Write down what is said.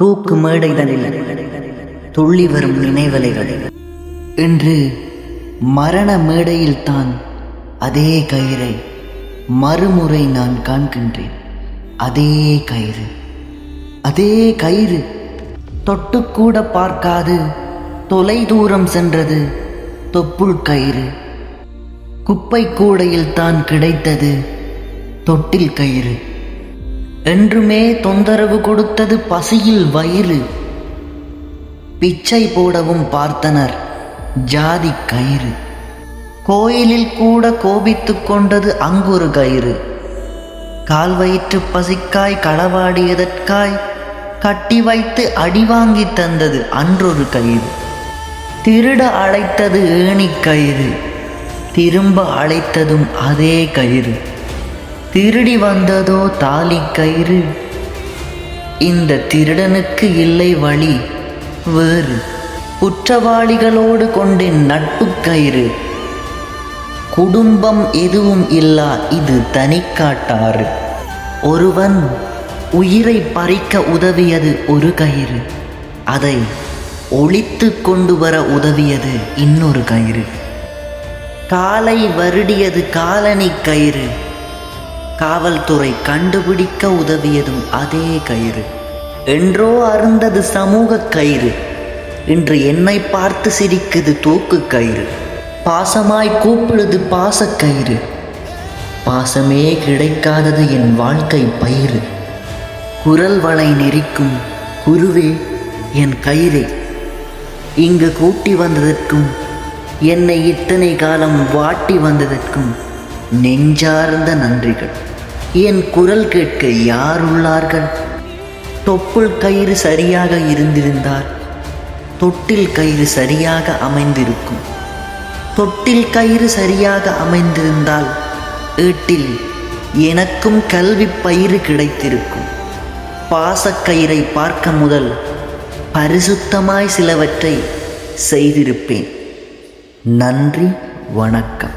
தூக்கு மேடைதனில் துள்ளி வரும் நினைவலைகள். இன்று மரண மேடையில் தான் அதே கயிறை மறுமுறை நான் காண்கின்றேன். அதே கயிறு அதே கயிறு. தொட்டுக்கூட பார்க்காது தொலை தூரம் சென்றது தொப்புள் கயிறு. குப்பை கூடையில் தான் கிடைத்தது தொட்டில் கயிறு. என்றுமே தொந்தரவு கொடுத்தது பசியில் வயிறு. பிச்சை போடவும் பார்த்தனர் ஜாதி கயிறு. கோயிலில் கூட கோபித்துக் கொண்டது அங்குரு கயிறு. கால் வயிற்று பசிக்காய் களவாடியதற்காய் கட்டி வைத்து அடி வாங்கி தந்தது அன்றொரு கயிறு. திருட அழைத்தது ஏணி கயிறு திரும்ப அழைத்ததும் அதே கயிறு. திருடி வந்ததோ தாலி கயிறு. இந்த திருடனுக்கு இல்லை வழி வேறு. குற்றவாளிகளோடு கொண்டேன் நட்பு கயிறு. குடும்பம் எதுவும் இல்லா இது தனிக்காட்டாறு ஒருவன் உயிரை பறிக்க உதவியது ஒரு கயிறு. அதை ஒழித்து கொண்டு வர உதவியது இன்னொரு கயிறு. காலை வருடியது காலனி கயிறு. காவல்துறை கண்டுபிடிக்க உதவியதும் அதே கயிறு. என்றோ அருந்தது சமூக கயிறு. இன்று என்னை பார்த்து சிரிக்குது தூக்கு கயிறு. பாசமாய் கூப்பிடுது பாசக்கயிறு பாசமே கிடைக்காதது என் வாழ்க்கை பயிறு. குரல் வளை நெறிக்கும் குருவே என் கயிறே. இங்கு கூட்டி வந்ததற்கும் என்னை இத்தனை காலம் வாட்டி வந்ததற்கும் நெஞ்சார்ந்த நன்றிகள். என் குரல் கேட்க யார் உள்ளார்கள்? தொப்புள் கயிறு சரியாக இருந்திருந்தால் தொட்டில் கயிறு சரியாக அமைந்திருக்கும். தொட்டில் கயிறு சரியாக அமைந்திருந்தால் ஏட்டில் எனக்கும் கல்வி பயிறு கிடைத்திருக்கும். பாசக்கயிறை பார்க்க முதல் பரிசுத்தமாய் சிலவற்றை செய்திருப்பேன். நன்றி வணக்கம்.